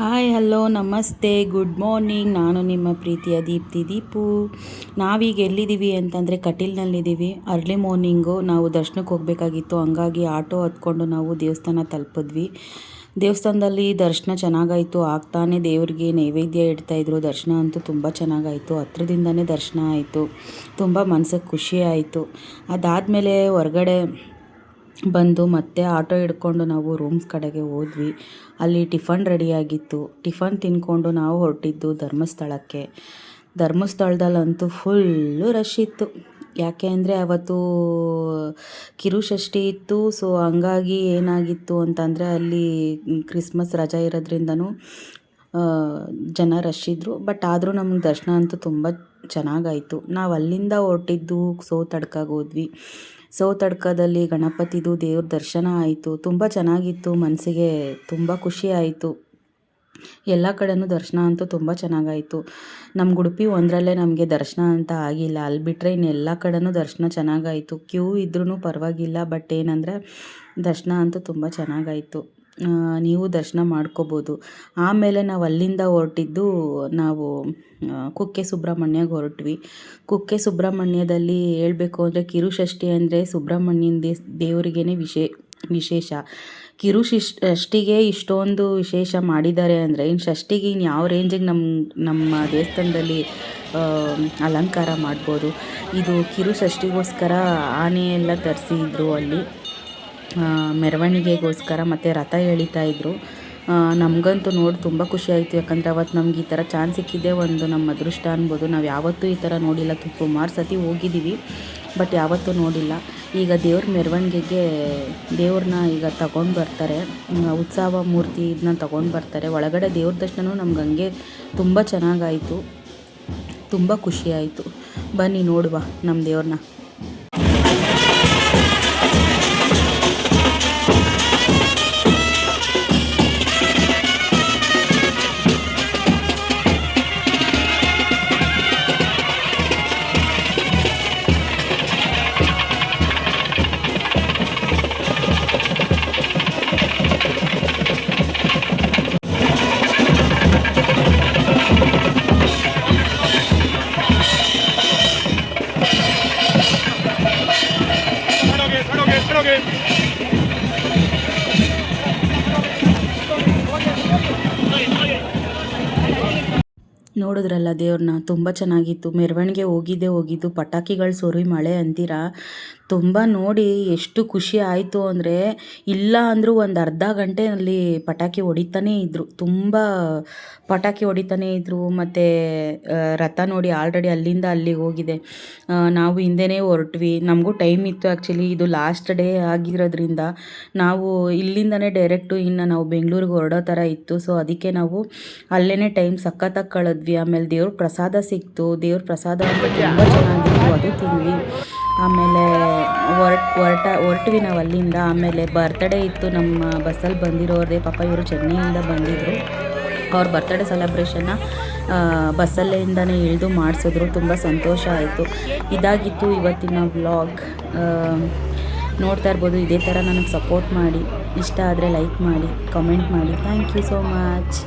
Hi, hello, ನಮಸ್ತೆ, good morning. ನಾನು ನಿಮ್ಮ ಪ್ರೀತಿಯ ದೀಪ್ತಿ ದೀಪು. ನಾವೀಗ ಎಲ್ಲಿದ್ದೀವಿ ಅಂತಂದರೆ ಕಟೀಲ್ನಲ್ಲಿದ್ದೀವಿ. ಅರ್ಲಿ ಮಾರ್ನಿಂಗು ನಾವು ದರ್ಶನಕ್ಕೆ ಹೋಗಬೇಕಾಗಿತ್ತು. ಹಂಗಾಗಿ ಆಟೋ ಹತ್ಕೊಂಡು ನಾವು ದೇವಸ್ಥಾನ ತಲುಪಿದ್ವಿ. ದೇವಸ್ಥಾನದಲ್ಲಿ ದರ್ಶನ ಚೆನ್ನಾಗಾಯಿತು. ಆಗ್ತಾನೆ ದೇವರಿಗೆ ನೈವೇದ್ಯ ಇಡ್ತಾಯಿದ್ರು ದರ್ಶನ ಅಂತೂ ತುಂಬ ಚೆನ್ನಾಗಾಯಿತು. ಹತ್ರದಿಂದನೇ ದರ್ಶನ ಆಯಿತು. ತುಂಬ ಮನ್ಸಿಗೆ ಖುಷಿ ಆಯಿತು. ಅದಾದಮೇಲೆ ಹೊರ್ಗಡೆ ಬಂದು ಮತ್ತೆ ಆಟೋ ಹಿಡ್ಕೊಂಡು ನಾವು ರೂಮ್ಸ್ ಕಡೆಗೆ ಹೋದ್ವಿ. ಅಲ್ಲಿ ಟಿಫನ್ ರೆಡಿಯಾಗಿತ್ತು. ಟಿಫನ್ ತಿಂದ್ಕೊಂಡು ನಾವು ಹೊರಟಿದ್ದು ಧರ್ಮಸ್ಥಳಕ್ಕೆ. ಧರ್ಮಸ್ಥಳದಲ್ಲಂತೂ ಫುಲ್ಲು ರಶ್ ಇತ್ತು. ಯಾಕೆ ಅಂದರೆ ಅವತ್ತು ಕಿರುಷಷ್ಠಿ ಇತ್ತು. ಸೊ, ಹಂಗಾಗಿ ಏನಾಗಿತ್ತು ಅಂತಂದರೆ ಅಲ್ಲಿ ಕ್ರಿಸ್ಮಸ್ ರಜಾ ಇರೋದ್ರಿಂದನೂ ಜನ ರಶ್ ಇದ್ದರು ಬಟ್ ಆದರೂ ನಮ್ಗೆ ದರ್ಶನ ಅಂತೂ ತುಂಬ ಚೆನ್ನಾಗಾಯಿತು. ನಾವು ಅಲ್ಲಿಂದ ಹೊರಟಿದ್ದು ಸೋತಡ್ಕಾಗೆ ಹೋದ್ವಿ ಸೌತಡ್ಕದಲ್ಲಿ ಗಣಪತಿದು ದೇವ್ರ ದರ್ಶನ ಆಯಿತು. ತುಂಬ ಚೆನ್ನಾಗಿತ್ತು ಮನಸ್ಸಿಗೆ ತುಂಬ ಖುಷಿ ಆಯಿತು. ಎಲ್ಲ ಕಡೆನೂ ದರ್ಶನ ಅಂತೂ ತುಂಬ ಚೆನ್ನಾಗಾಯಿತು. ನಮ್ಮ ಉಡುಪಿ ಒಂದರಲ್ಲೇ ನಮಗೆ ದರ್ಶನ ಅಂತ ಆಗಿಲ್ಲ. ಅಲ್ಲಿ ಬಿಟ್ಟರೆ ಇನ್ನೆಲ್ಲ ಕಡೆನೂ ದರ್ಶನ ಚೆನ್ನಾಗಾಯಿತು. ಕ್ಯೂ ಇದ್ರೂ ಪರವಾಗಿಲ್ಲ, ಬಟ್ ಏನಂದರೆ ದರ್ಶನ ಅಂತೂ ತುಂಬ ಚೆನ್ನಾಗಾಯಿತು. ನೀವು ದರ್ಶನ ಮಾಡ್ಕೋಬೋದು. ಆಮೇಲೆ ನಾವು ಅಲ್ಲಿಂದ ಹೊರಟಿದ್ದು ನಾವು ಕುಕ್ಕೆ ಸುಬ್ರಹ್ಮಣ್ಯಗೆ ಹೊರಟ್ವಿ. ಕುಕ್ಕೆ ಸುಬ್ರಹ್ಮಣ್ಯದಲ್ಲಿ ಹೇಳಬೇಕು ಅಂದರೆ ಕಿರುಷಷ್ಠಿ ಅಂದರೆ ಸುಬ್ರಹ್ಮಣ್ಯನ ದೇಸ್ ದೇವರಿಗೇ ವಿಶೇ, ವಿಶೇಷ. ಕಿರು ಷಷ್ಠಿಗೆ ಇಷ್ಟೊಂದು ವಿಶೇಷ ಮಾಡಿದ್ದಾರೆ ಅಂದರೆ ಇನ್ನು ಷಷ್ಠಿಗೆ ಇನ್ನು ಯಾವ ರೇಂಜಿಗೆ ನಮ್ಮ ನಮ್ಮ ದೇವಸ್ಥಾನದಲ್ಲಿ ಅಲಂಕಾರ ಮಾಡ್ಬೋದು. ಇದು ಕಿರು ಷಷ್ಠಿಗೋಸ್ಕರ ಆನೆ ಎಲ್ಲ ತರಿಸಿದ್ರು ಅಲ್ಲಿ. ಮೆರವಣಿಗೆಗೋಸ್ಕರ ಮತ್ತು ರಥ ಎಳಿತಾ ಇದ್ದರು ನಮಗಂತೂ ನೋಡಿ ತುಂಬ ಖುಷಿ ಆಯಿತು. ಯಾಕಂದರೆ ಅವತ್ತು ನಮ್ಗೆ ಈ ಥರ ಚಾನ್ಸ್ ಸಿಕ್ಕಿದ್ದೇ ಒಂದು ನಮ್ಮ ಅದೃಷ್ಟ ಅನ್ಬೋದು. ನಾವು ಯಾವತ್ತೂ ಈ ಥರ ನೋಡಿಲ್ಲ. ಸುಮಾರು ಸತಿ ಹೋಗಿದ್ದೀವಿ ಬಟ್ ಯಾವತ್ತೂ ನೋಡಿಲ್ಲ. ಈಗ ದೇವ್ರ ಮೆರವಣಿಗೆಗೆ ದೇವ್ರನ್ನ ಈಗ ತಗೊಂಡು ಬರ್ತಾರೆ. ಉತ್ಸವ ಮೂರ್ತಿ ಇದನ್ನ ತಗೊಂಡು ಬರ್ತಾರೆ. ಒಳಗಡೆ ದೇವ್ರ ದರ್ಶನವೂ ನಮ್ಗೆ ಹಂಗೆ ತುಂಬ ಚೆನ್ನಾಗಾಯಿತು ತುಂಬ ಖುಷಿಯಾಯಿತು ಬನ್ನಿ ನೋಡುವ ನಮ್ಮ ದೇವ್ರನ್ನ ನೋಡಿದ್ರಲ್ಲ ದೇವ್ರನ್ನ, ತುಂಬ ಚೆನ್ನಾಗಿತ್ತು. ಮೆರವಣಿಗೆ ಹೋಗಿದ್ದೆ ಹೋಗಿದ್ದು, ಪಟಾಕಿಗಳು ಸುರಿ ಮಳೆ ಅಂತೀರಾ? ತುಂಬ ನೋಡಿ ಎಷ್ಟು ಖುಷಿ ಆಯಿತು ಅಂದರೆ, ಇಲ್ಲ ಅಂದರೂ ಒಂದು ಅರ್ಧ ಗಂಟೆ ಅಲ್ಲಿ ಪಟಾಕಿ ಹೊಡಿತಾನೇ ಇದ್ದರು ತುಂಬ ಪಟಾಕಿ ಹೊಡಿತಾನೇ ಇದ್ದರು ಮತ್ತು ರಥ ನೋಡಿ ಆಲ್ರೆಡಿ ಅಲ್ಲಿಂದ ಅಲ್ಲಿಗೆ ಹೋಗಿದೆ. ನಾವು ಹಿಂದೆನೇ ಹೊರಟ್ವಿ. ನಮಗೂ ಟೈಮ್ ಇತ್ತು ಆ್ಯಕ್ಚುಲಿ ಇದು ಲಾಸ್ಟ್ ಡೇ ಆಗಿರೋದ್ರಿಂದ. ನಾವು ಇಲ್ಲಿಂದನೇ ಡೈರೆಕ್ಟು ಇನ್ನು ನಾವು ಬೆಂಗಳೂರಿಗೆ ಹೊರಡೋ ಥರ ಇತ್ತು. ಸೊ ಅದಕ್ಕೆ ನಾವು ಅಲ್ಲೇ ಟೈಮ್ ಸಖತ್ತಾಗಿ ಕಳೆದ್ವಿ. ಆಮೇಲೆ ದೇವ್ರ ಪ್ರಸಾದ ಸಿಕ್ತು. ದೇವ್ರ ಪ್ರಸಾದ ಅಂತ ತುಂಬ ಚೆನ್ನಾಗಿತ್ತು. ಅದು ತಿಂದ್ವಿ. ಆಮೇಲೆ ಹೊರ್ಟ್, ಹೊರಟ, ಹೊರಟ್ವಿ ನಾವು ಅಲ್ಲಿಂದ. ಆಮೇಲೆ ಬರ್ತಡೇ ಇತ್ತು. ನಮ್ಮ ಬಸ್ಸಲ್ಲಿ ಬಂದಿರೋರದೇ ಪಾಪ ಇವರು ಚೆನ್ನೈಯಿಂದ ಬಂದಿದ್ದರು ಅವ್ರ ಬರ್ತ್ಡೇ ಸೆಲೆಬ್ರೇಷನ್ನ ಬಸ್ಸಲ್ಲಿಂದನೇ ಇಳಿದು ಮಾಡಿಸಿದ್ರು. ತುಂಬ ಸಂತೋಷ ಆಯಿತು. ಇದಾಗಿತ್ತು ಇವತ್ತಿನ ವ್ಲಾಗ್ ನೋಡ್ತಾ ಇರ್ಬೋದು. ಇದೇ ಥರ ನನಗೆ ಸಪೋರ್ಟ್ ಮಾಡಿ. ಇಷ್ಟ ಆದರೆ ಲೈಕ್ ಮಾಡಿ ಕಮೆಂಟ್ ಮಾಡಿ. Thank you so much